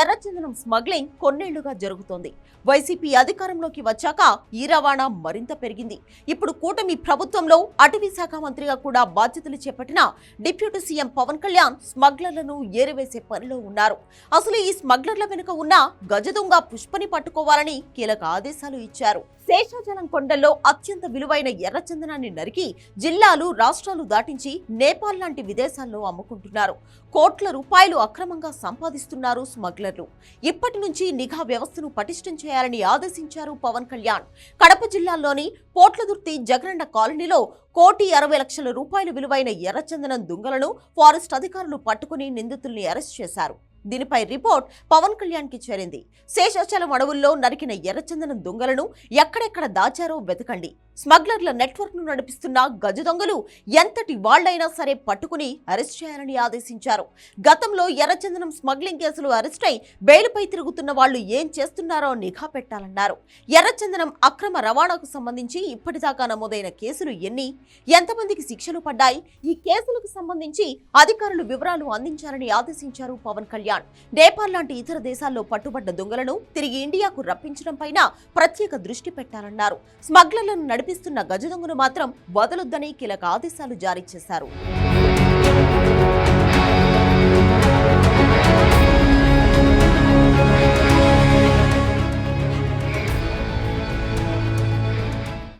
ఎర్రచందనం స్మగ్లింగ్ కొన్నేళ్ళుగా జరుగుతోంది. వైసీపీ అధికారంలోకి వచ్చాక ఈ రవాణా మరింత పెరిగింది. ఇప్పుడు కూటమి ప్రభుత్వంలో అటవీ శాఖ మంత్రిగా కూడా బాధ్యతలు చేపట్టిన డిప్యూటీ సీఎం పవన్ కళ్యాణ్ స్మగ్లర్లను ఏరివేసే పనిలో ఉన్నారు. అసలు ఈ స్మగ్లర్ల వెనుక ఉన్న గజదొంగ పుష్పని పట్టుకోవాలని కీలక ఆదేశాలు ఇచ్చారు. శేషాచలం కొండల్లో అత్యంత విలువైన ఎర్రచందనాన్ని నరికి జిల్లాలు రాష్ట్రాలు దాటించి నేపాల్ లాంటి విదేశాల్లో అమ్ముకుంటున్నారు. కోట్ల రూపాయలు అక్రమంగా సంపాదిస్తున్నారు స్మగ్లర్లు. ఇప్పటి నుంచి నిఘా వ్యవస్థను పటిష్టం చేయాలని ఆదేశించారు పవన్ కళ్యాణ్. కడప జిల్లాలోని పోట్లదుర్తి జగనన్న కాలనీలో కోటి అరవై లక్షల రూపాయలు విలువైన ఎర్రచందనం దుంగలను ఫారెస్ట్ అధికారులు పట్టుకుని నిందితుల్ని అరెస్ట్ చేశారు. దీనిపై రిపోర్ట్ పవన్ కళ్యాణ్కి చేరింది. శేషాచలం అడవుల్లో నరికిన ఎర్రచందనం దొంగలను ఎక్కడెక్కడ దాచారో వెతకండి. స్మగ్లర్ల నెట్వర్క్ను నడిపిస్తున్న గజ దొంగలు ఎంతటి వాళ్ళైనా సరే పట్టుకుని అరెస్ట్ చేయాలని ఆదేశించారు. గతంలో ఎర్రచందనం స్మగ్లింగ్ కేసులు అరెస్ట్ అయి బెయిల్పై తిరుగుతున్న వాళ్ళు ఏం చేస్తున్నారో నిఘా పెట్టాలన్నారు. ఎర్రచందనం అక్రమ రవాణాకు సంబంధించి ఇప్పటిదాకా నమోదైన కేసులు ఎన్ని? ఎంతమందికి శిక్షలు పడ్డాయి? ఈ కేసులకు సంబంధించి అధికారులు వివరాలు అందించాలని ఆదేశించారు పవన్ కళ్యాణ్. నేపాల్ లాంటి ఇతర దేశాల్లో పట్టుబడ్డ దొంగలను తిరిగి ఇండియాకు రప్పించడం పైన ప్రత్యేక దృష్టి పెట్టాలన్నారు. స్మగ్లర్లను నడిపిస్తున్న గజదొంగను మాత్రం వదలొద్దని కీలక ఆదేశాలు జారీ చేశారు.